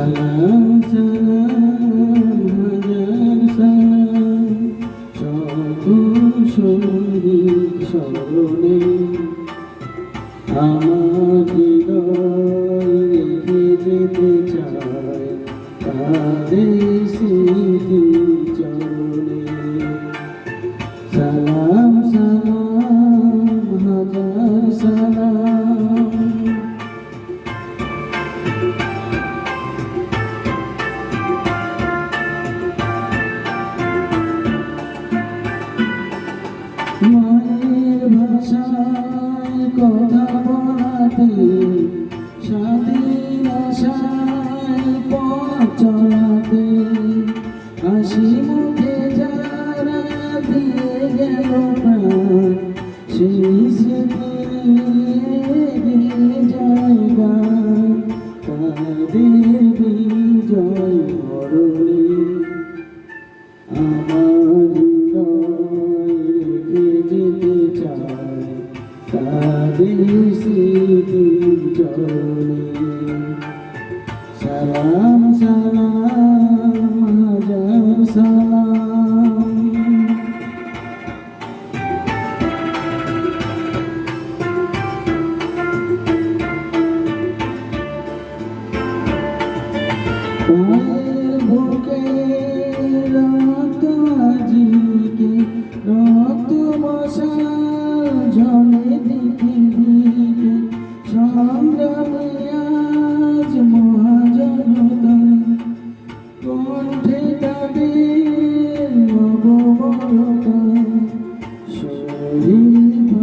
সালাম সালাম হাজার সালাম সংগীত স্মরণে আমার রেখে যেতে চায় তারে স্মৃতি চরণে সালাম সালাম হাজার সালাম মায়ের ভাষায় কথা বলাতে সালাম সালাম হাজার সালাম বুকে রক্ত আজিকে রক্ত মশাল ঝলে Mm-hmm.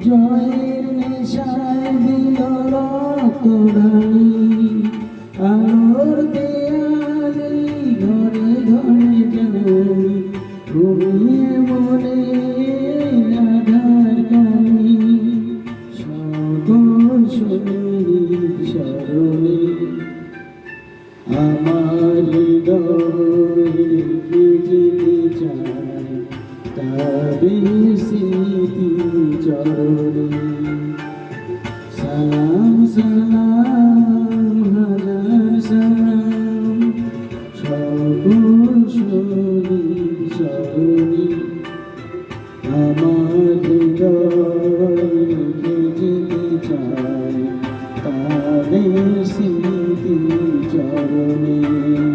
জয়ের নেশায় দিল রক্ত ঢালি আলোর দেয়ালি ঘরে ঘরে যাই ঘুমিয়ে মনে আধার কালি সকল স্মরণে আমার হৃদয় যেতে চাই তাদের স্মৃতি চরণে। সালাম সালাম, হাজার সালাম, সকল শহীদ স্মরণে আমার হৃদয় রেখে যেতে চাই তাদের স্মৃতি চরণে।